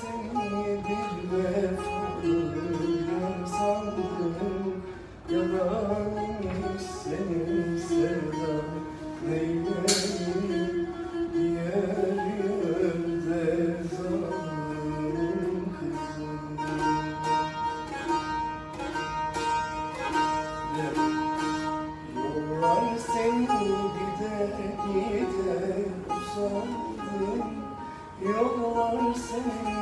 seni bir vefalıyım sandım Yalanmış senin sevdan Neyleyim zalim kızım Yollar seni gide gide usandım Yollar